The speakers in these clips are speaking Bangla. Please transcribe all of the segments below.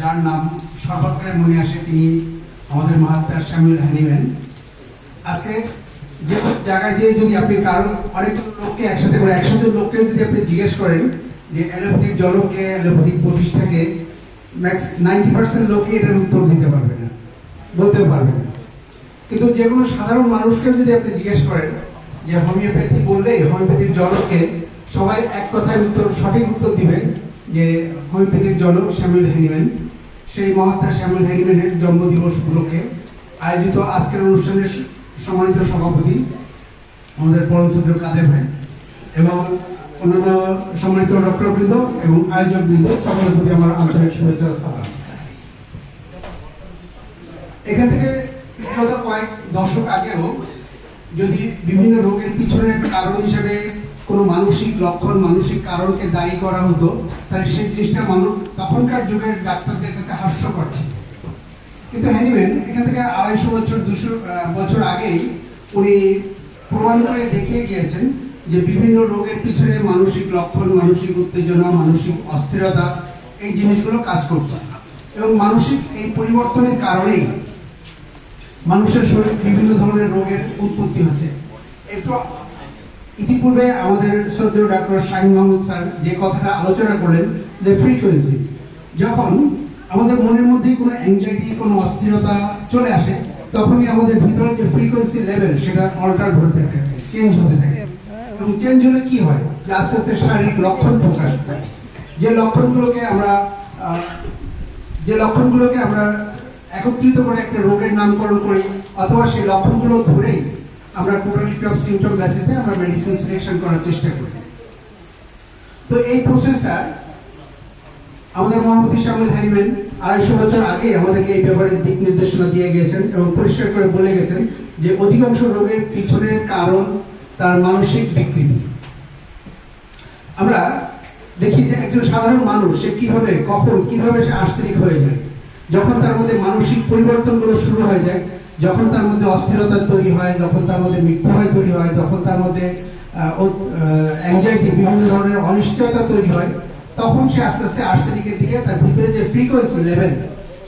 যার নাম সর্বাগ্রে মনে আসে, তিনি আমাদের মহাত্মা স্যামুয়েল হ্যানিম্যান আজকে যে জায়গায় যে যদি আপনি কারও অনেক লোককে একসাথে করে একশো জন লোককে যদি আপনি জিজ্ঞেস করেন যে অ্যালোপ্যাথিক জনকে অ্যালোপ্যাথিক প্রতিষ্ঠাকে ম্যাক্স নাইনটি পার্সেন্ট লোকই এটার উত্তর দিতে পারবে না, বলতেও পারবে না। কিন্তু যে কোনো সাধারণ মানুষকে যদি আপনি জিজ্ঞেস করেন যে হোমিওপ্যাথি বললে হোমিওপ্যাথির জনককে সবাই এক কথায় উত্তর, সঠিক উত্তর দিবে যে হোমিওপ্যাথির জনক শ্যামুয়েল হ্যানিম্যান সেই মহাত্মা শ্যামুয়েল হ্যানিম্যানের জন্মদিবস উপলক্ষে আয়োজিত আজকের অনুষ্ঠানের সম্মানিত সভাপতি আমাদের পরমচন্দ্র কাদের ভাই এবং অন্যান্য সম্মানিত ডক্টর বৃন্দ এবং আয়োজক বৃন্দ সকলের প্রতি আমার আন্তরিক শুভেচ্ছা সালাম। এখান থেকে গত কয়েক দশক আগেও যদি বিভিন্ন রোগের পিছনের কারণ হিসেবে কোনো মানসিক লক্ষণ, মানসিক কারণকে দায়ী করা হতো তাহলে সেই জিনিসটা মানুষ তখনকার যুগের ডাক্তারদের কাছে হাস্যকর ছিল। কিন্তু হ্যানিম্যান, এখান থেকে আড়াইশো বছর, দুশো বছর আগেই উনি প্রমাণ করে দেখিয়ে গিয়েছেন যে বিভিন্ন রোগের পিছনে মানসিক লক্ষণ, মানসিক উত্তেজনা, মানসিক অস্থিরতা, এই জিনিসগুলো কাজ করছে। এবং মানসিক এই পরিবর্তনের কারণেই মানুষের শরীরে বিভিন্ন ধরনের রোগের উৎপত্তি হচ্ছে একটু ইতিপূর্বে আমাদের শ্রদ্ধেয় ডাক্তার শাহিন মাহমুদ স্যার যে কথাটা আলোচনা করলেন যে ফ্রিকোয়েন্সি যখন আমাদের মনের মধ্যে কোনো অ্যাংজাইটি কোনো অস্থিরতা চলে আসে, তখনই আমাদের ভিতরে যে ফ্রিকোয়েন্সি লেভেল সেটা অল্টার হতে থাকে চেঞ্জ হতে থাকে। এবং চেঞ্জ হলে কি হয়? যে আস্তে আস্তে শারীরিক লক্ষণ প্রকাশ পায় যে লক্ষণগুলোকে আমরা যে লক্ষণগুলোকে আমরা একত্রিত করে একটা রোগের নামকরণ করি, অথবা সেই লক্ষণগুলো ধরেই আমরা টোটালিটি অফ সিমটম বেসিসে আমরা মেডিসিন সিলেকশন করার চেষ্টা করি। তো এই প্রসেসটা আমাদের মহামতি শামুল হ্যানিম্যান আড়াইশো বছর আগে আমাদেরকে এই ব্যাপারে দিক নির্দেশনা দিয়ে গেছেন এবং পরিষ্কার করে বলে গেছেন যে অধিকাংশ রোগের পিছনের কারণ তার মানসিক বিকৃতি। আমরা দেখি যে একজন সাধারণ মানুষ সে কীভাবে, কখন, কীভাবে সে আর্সেনিক হয়ে যায়, যখন তার মধ্যে মানসিক পরিবর্তনগুলো শুরু হয়ে যায় যখন তার মধ্যে অস্থিরতা তৈরি হয়, যখন তার মধ্যে মৃত্যু হয় তৈরি হয়, যখন তার মধ্যে অ্যাংজাইটি বিভিন্ন ধরনের অনিশ্চয়তা তৈরি হয়, তখন সে আস্তে আস্তে আর্সেনিকের দিকে তার ভিতরে যে ফ্রিকোয়েন্সি লেভেল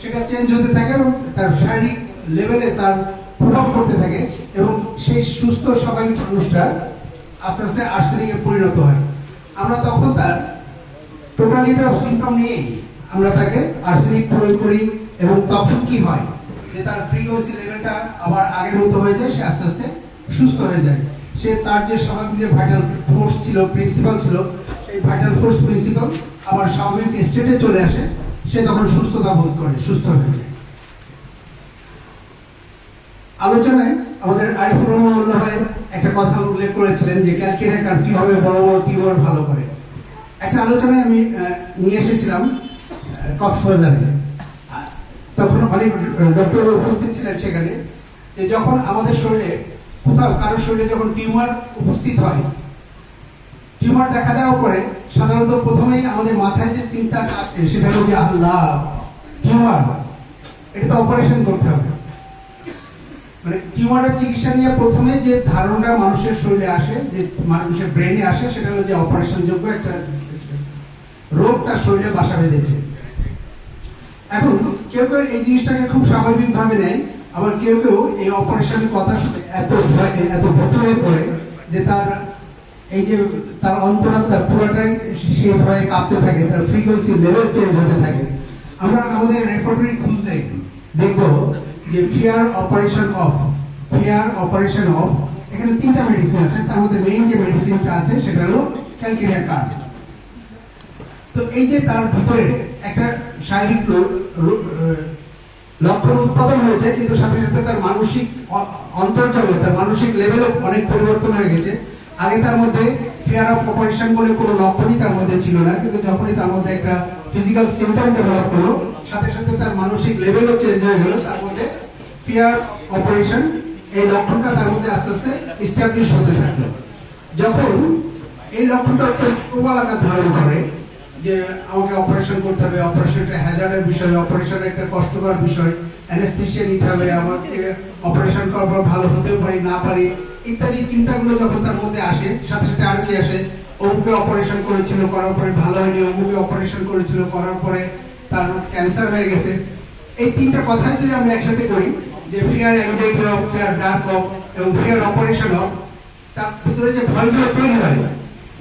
সেটা চেঞ্জ হতে থাকে এবং তার শারীরিক লেভেলে তার প্রভাব পড়তে থাকে এবং সেই সুস্থ স্বাভাবিক মানুষটা আস্তে আস্তে আর্সেনিকে পরিণত হয়। আমরা তখন তার টোটালিটি অফ সিমটম নিয়েই আমরা তাকে আর্সেনিক প্রয়োগ করি এবং তখন কি হয়? যে তার ফ্রিকোয়েন্সি লেভেলটা আবার আগের মতো হয়ে যায়, সে আস্তে আস্তে সুস্থ হয়ে যায়। সে তার যে স্বাভাবিক যে ভাইটাল ফোর্স ছিল প্রিন্সিপাল ছিল, সেই ভাইটাল ফোর্স প্রিন্সিপাল আবার স্বাভাবিক স্টেটে চলে আসে, সে তখন সুস্থতা বোধ করে, সুস্থ হয়ে যায়। আলোচনায় আমাদের আরিফুর রহমান ভাই একটা কথা উল্লেখ করেছিলেন যে ক্যালকুলেটর কীভাবে বড় বড় টিউমার ভালো করে। একটা আলোচনায় আমি নিয়ে এসেছিলাম কক্সবাজারে। ডক্টর উপস্থিত ছিলেন সেখানে, যে যখন আমাদের শরীরে, কোথাও কারোর শরীরে যখন টিউমার উপস্থিত হয়, টিউমার দেখা দেওয়ার পরে সাধারণত প্রথমেই আমাদের মাথায় যে চিন্তা আসে সেটা যে আল্লাহ, টিউমার, এটা তো অপারেশন করতে হবে। মানে টিউমারের চিকিৎসা নিয়ে প্রথমে যে ধারণাটা মানুষের শরীরে আসে, যে মানুষের ব্রেনে আসে, সেটা হলো যে অপারেশন যোগ্য একটা রোগ তার শরীরে বাসা বেঁধেছে। এখন কেউ কেউ এই জিনিসটাকে খুব স্বাভাবিক ভাবে নেয়, আবার কেউ কেউ এই অপারেশনের কথা শুনে এত ভয়, এত ভূত হয়ে পড়ে যে তার এই যে তার অন্তরাত্মা পুরোটাই সে ভয়ে কাঁপতে থাকে, তার ফ্রিকোয়েন্সি লেভেল চেঞ্জ হতে থাকে। আমরা আমাদের রেপার্টরি খুঁজলে দেখব যে fear operation of fear operation of এখানে তিনটা মেডিসিন আছে, তার মধ্যে মেইন যে মেডিসিনটা আছে, সেটা হলো ক্যালকেরিয়া কার্ড তো এই যে তার ভিতরে একটা শারীরিক লক্ষণ উৎপাদন হয়েছে, কিন্তু সাথে সাথে তার মানসিক অন্তর্জগৎ তার মানসিক লেভেলও অনেক পরিবর্তন হয়ে গেছে। আগে তার মধ্যে ফিয়ার অফ অপারেশন বলে কোনো লক্ষণই তার মধ্যে ছিল না, কিন্তু যখনই তার মধ্যে একটা ফিজিক্যাল সিমটম ডেভেলপ করল সাথে সাথে তার মানসিক লেভেলও চেঞ্জ হয়ে গেল, তার মধ্যে ফিয়ার অপারেশন এই লক্ষণটা তার মধ্যে আস্তে আস্তে ইস্টাবলিশ হতে থাকল। যখন এই লক্ষণটা প্রবল আকার ধারণ করে যে আমাকে অপারেশন করতে হবে অপারেশন একটা হ্যাজার্ডের বিষয় অপারেশন একটা কষ্টকর বিষয় অ্যানেস্থেশিয়া নিতে হবে, আমাকে অপারেশন করার পর ভালো হতেও পারি, না পারি, ইত্যাদি চিন্তাগুলো যখন তার মধ্যে আসে, সাথে সাথে আরও কি আসে, অমুকে অপারেশন করেছিল, করার পরে ভালো হয়নি, অমুকে অপারেশন করেছিল, করার পরে তার ক্যান্সার হয়ে গেছে। এই তিনটা কথাই যদি আমরা একসাথে করি, যে ফিয়ার অ্যাংজাইটি হোক ফিয়ার ডার্ক হোক, এবং ফিয়ার অপারেশন হোক, তার ভিতরে যে ভয়গুলো তৈরি হয়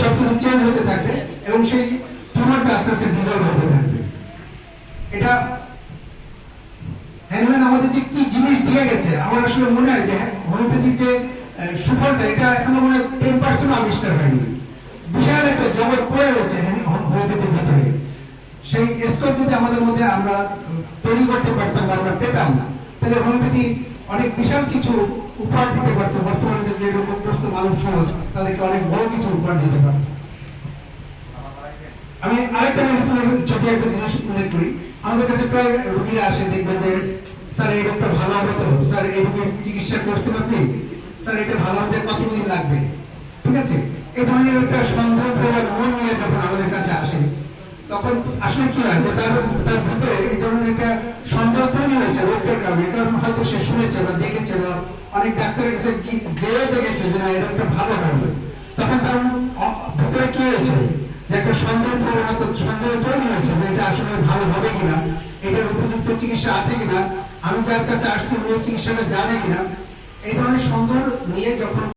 সবকিছু চেঞ্জ হতে থাকবে এবং সেই টিউমারটা আস্তে আস্তে ডিজলভ হতে থাকবে। এটা হ্যানুম্যান আমাদের যে কি জিনিস দিয়ে গেছে, আমার আসলে মনে হয় যে হোমিওপ্যাথিক যে সুফলটা, এটা এখনও মনে হয় টেন পার্সেন্ট আবিষ্কার হয়নি। বিশাল একটা জগৎ পড়ে রয়েছে হোমিওপ্যাথির ভিতরে। সেই স্কোপ যদি আমাদের মধ্যে আমরা তৈরি করতে পারতাম আমরা পেতাম না তাহলে হোমিওপ্যাথি অনেক বিশাল কিছু উপহার দিতে পারতো। বর্তমানে যে রোগগ্রস্ত মানব সমাজ, তাদেরকে অনেক বড় কিছু উপহার দিতে পারতো। আমি আরেকটা ছোট একটা জিনিস উল্লেখ করি। আমাদের কাছে প্রায় রোগীরা আসে দেখবেন যে, স্যার, এই রোগটা ভালো হবে তো। স্যার, এই রোগের চিকিৎসা করছেন আপনি? স্যার, এটা ভালো হতে কতদিন লাগবে? ঠিক আছে? এই ধরনের একটা সন্দেহ মন নিয়ে যখন আমাদের কাছে আসে তখন আসলে কি হয় যে তার তার ভিতরে এই ধরনের একটা সন্দেহ তৈরি হয়েছে রোগটার কারণে। কারণ হয়তো সে শুনেছে বা দেখেছে বা অনেক ডাক্তারের কাছে যেও দেখেছে যে না এই রোগটা ভালো হবে তখন তার ভিতরে কি হয়েছে? যে একটা সন্দেহ প্রবণতা সন্দেহ তৈরি হয়েছে যে এটা আসলে ভালো হবে কিনা, এটার উপযুক্ত চিকিৎসা আছে কিনা, আমি যার কাছে আসছি উনি চিকিৎসাটা জানে কিনা, এই ধরনের সন্দেহ নিয়ে যখন